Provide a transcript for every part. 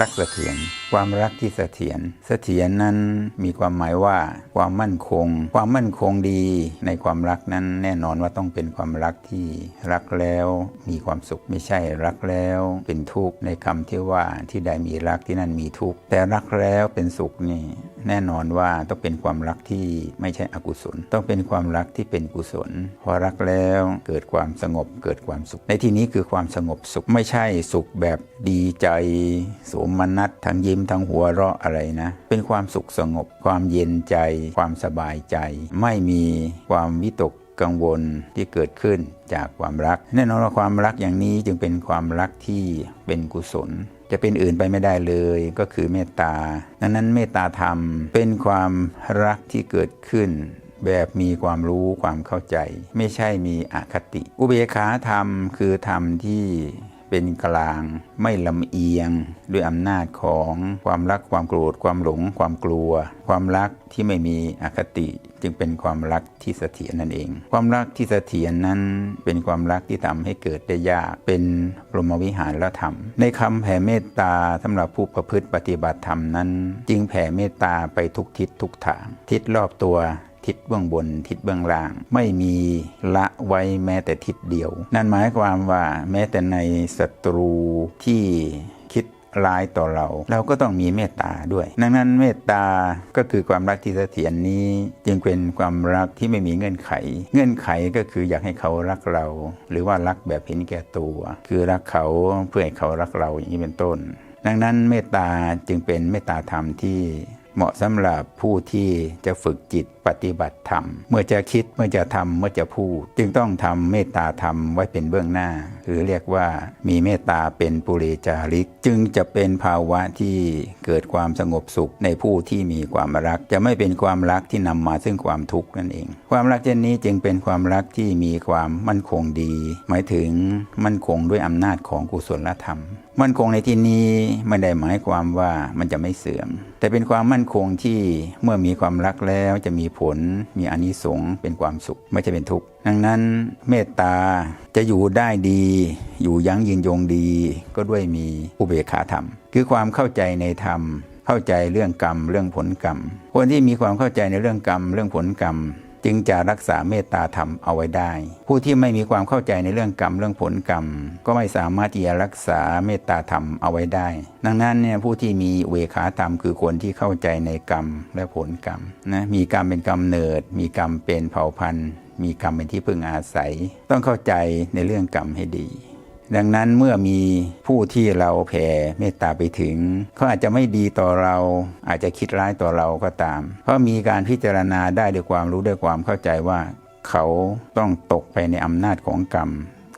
รักเสถียรความรักที่เสถียรเสถียรนั้นมีความหมายว่าความมั่นคง ความมั่นคงดีในความรักนั้นแน่นอนว่าต้องเป็นความรักที่รักแล้วมีความสุขไม่ใช่รักแล้วเป็นทุกข์ในคำที่ว่าที่ใดมีรักที่นั่นมีทุกข์แต่รักแล้วเป็นสุขนี่ แน่นอนว่าต้องเป็นความรักที่ไม่ใช่อกุศล ต้องเป็นความรักที่เป็นกุศล พอรักแล้วเกิดความสงบเกิดความสุข ในที่นี้คือความสงบสุขไม่ใช่สุขแบบดีใจโสมนัสทั้งยิ้มทั้งหัวเราะอะไรนะ เป็นความสุขสงบ ความเย็นใจ ความสบายใจ ไม่มีความวิตกกังวลที่เกิดขึ้นจากความรัก แน่นอนว่าความรักอย่างนี้จึงเป็นความรักที่เป็นกุศล จะเป็นอื่นไปไม่ได้เลยก็คือเมตตาดังนั้นเมตตาธรรมเป็นความรักที่เกิดขึ้น แบบมีความรู้ความเข้าใจ ไม่ใช่มีอคติ อุเบกขาธรรมคือธรรมที่ เป็นกลาง ไม่ลำเอียง ด้วยอำนาจของความรักความโกรธความหลง ความกลัว ความรักที่ไม่มีอคติ จึงเป็นความรักที่เสถียรนั่นเอง ความรักที่เสถียรนั้นเป็นความรักที่ทำให้เกิดได้ยาก เป็นพรหมวิหารและธรรม ในคำแผ่เมตตาสำหรับผู้ประพฤติปฏิบัติธรรมนั้น จึงแผ่เมตตาไปทุกทิศทุกทาง ทิศรอบตัว ทิศเบื้องบน ทิศเบื้องล่าง ไม่มีละไว้แม้แต่ทิศเดียว นั่นหมายความว่าแม้แต่ในศัตรูที่คิดร้ายต่อเรา เราก็ต้องมีเมตตาด้วย ดังนั้นเมตตาก็คือความรักที่เสถียรนนี้ จึงเป็นความรักที่ไม่มีเงื่อนไข เงื่อนไขก็คืออยากให้เขารักเรา หรือว่ารักแบบเห็นแก่ตัว คือรักเขาเพื่อให้เขารักเราอย่างนี้เป็นต้น ดังนั้นเมตตาจึงเป็นเมตตาธรรมที่เหมาะสำหรับผู้ที่จะฝึกจิต ปฏิบัติธรรม เมื่อจะคิดเมื่อจะทำเมื่อจะพูด จึงต้องทำเมตตาธรรมไว้เป็นเบื้องหน้า หรือเรียกว่ามีเมตตาเป็นปุเรจาริก จึงจะเป็นภาวะที่เกิดความสงบสุขในผู้ที่มีความรัก จะไม่เป็นความรักที่นำมาซึ่งความทุกข์นั่นเอง ความรักเช่นนี้จึงเป็นความรักที่มีความมั่นคงดี หมายถึงมั่นคงด้วยอำนาจของกุศลธรรมมั่นคงในที่นี้ไม่ได้หมายความว่ามันจะไม่เสื่อม แต่เป็นความมั่นคงที่เมื่อมีความรักแล้วจะมีผลมีอานิสงส์เป็นความสุขไม่ใช่เป็นทุกข์ดังนั้นเมตตาจะอยู่ได้ดี อยู่ยั้งยืนยงดี ก็ด้วยมีอุเบกขาธรรม คือความเข้าใจในธรรม เข้าใจเรื่องกรรม เรื่องผลกรรม คนที่มีความเข้าใจในเรื่องกรรม เรื่องผลกรรม จึงจะรักษาเมตตาธรรมเอาไว้ได้ ผู้ที่ไม่มีความเข้าใจในเรื่องกรรมเรื่องผลกรรม ก็ไม่สามารถที่จะรักษาเมตตาธรรมเอาไว้ได้ ดังนั้นเนี่ยผู้ที่มีเวขาธรรมคือคนที่เข้าใจในกรรมและผลกรรมนะมีกรรมเป็นกรรมเนิด มีกรรมเป็นเผ่าพันธุ์ มีกรรมเป็นที่พึ่งอาศัย ต้องเข้าใจในเรื่องกรรมให้ดี ดังนั้นเมื่อมีผู้ที่เราแผ่เมตตาไปถึงเขาอาจจะไม่ดีต่อเรา อาจจะคิดร้ายต่อเราก็ตาม เพราะมีการพิจารณาได้ด้วยความรู้ด้วยความเข้าใจว่า เขาต้องตกไปในอำนาจของกรรม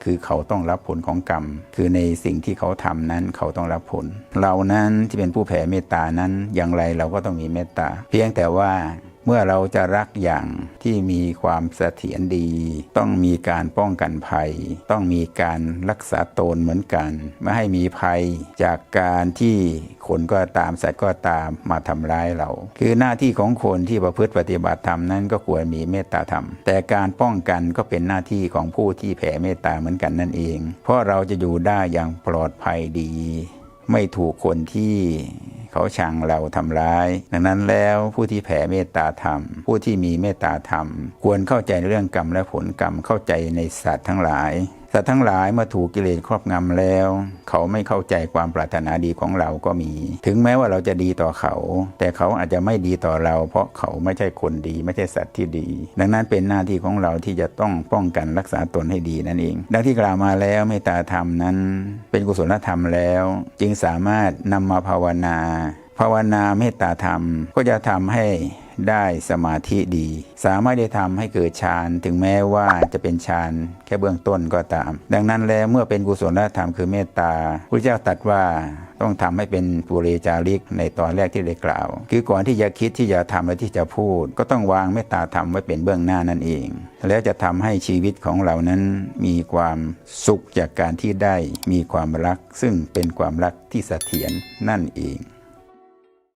คือเขาต้องรับผลของกรรม คือในสิ่งที่เขาทำนั้นเขาต้องรับผล เรานั้นที่เป็นผู้แผ่เมตตานั้นอย่างไรเราก็ต้องมีเมตตา เพียงแต่ว่า เมื่อเราจะรักอย่างที่มีความเสถียรดี ต้องมีการป้องกันภัย ต้องมีการรักษาตนเหมือนกัน ไม่ให้มีภัยจากการที่คนก็ตามสัตว์ก็ตามมาทำร้ายเรา คือหน้าที่ของคนที่ประพฤติปฏิบัติธรรมนั้นก็ควรมีเมตตาธรรม แต่การป้องกันก็เป็นหน้าที่ของผู้ที่แผ่เมตตาเหมือนกันนั่นเอง เพราะเราจะอยู่ได้อย่างปลอดภัยดี ไม่ถูกคนที่ เขาชังเราทำร้าย ดังนั้นแล้วผู้ที่แผ่เมตตาธรรม ผู้ที่มีเมตตาธรรม ควรเข้าใจเรื่องกรรมและผลกรรมเข้าใจในสัตว์ทั้งหลาย สัตว์ทั้งหลายเมื่อถูกกิเลสครอบงำแล้ว เขาไม่เข้าใจความปรารถนาดีของเราก็มี ถึงแม้ว่าเราจะดีต่อเขา แต่เขาอาจจะไม่ดีต่อเรา เพราะเขาไม่ใช่คนดี ไม่ใช่สัตว์ที่ดี ดังนั้นเป็นหน้าที่ของเราที่จะต้องป้องกันรักษาตนให้ดีนั่นเอง ดังที่กล่าวมาแล้วเมตตาธรรมนั้น เป็นกุศลธรรมแล้ว จึงสามารถนำมาภาวนา ภาวนาเมตตาธรรมก็จะทำให้ ได้สมาธิดี สามารถได้ทำให้เกิดฌานถึงแม้ว่าจะเป็นฌานแค่เบื้องต้นก็ตาม ดังนั้นแล้วเมื่อเป็นกุศลธรรมคือเมตตาพระเจ้าตรัสว่าต้องทำให้เป็นปุเรจาริกในตอนแรกที่ได้กล่าว คือก่อนที่จะคิดที่จะทำและที่จะพูด ก็ต้องวางเมตตาธรรมไว้เป็นเบื้องหน้านั่นเอง แล้วจะทำให้ชีวิตของเรานั้นมีความสุขจากการที่ได้มีความรัก ซึ่งเป็นความรักที่เสถียรนั่นเอง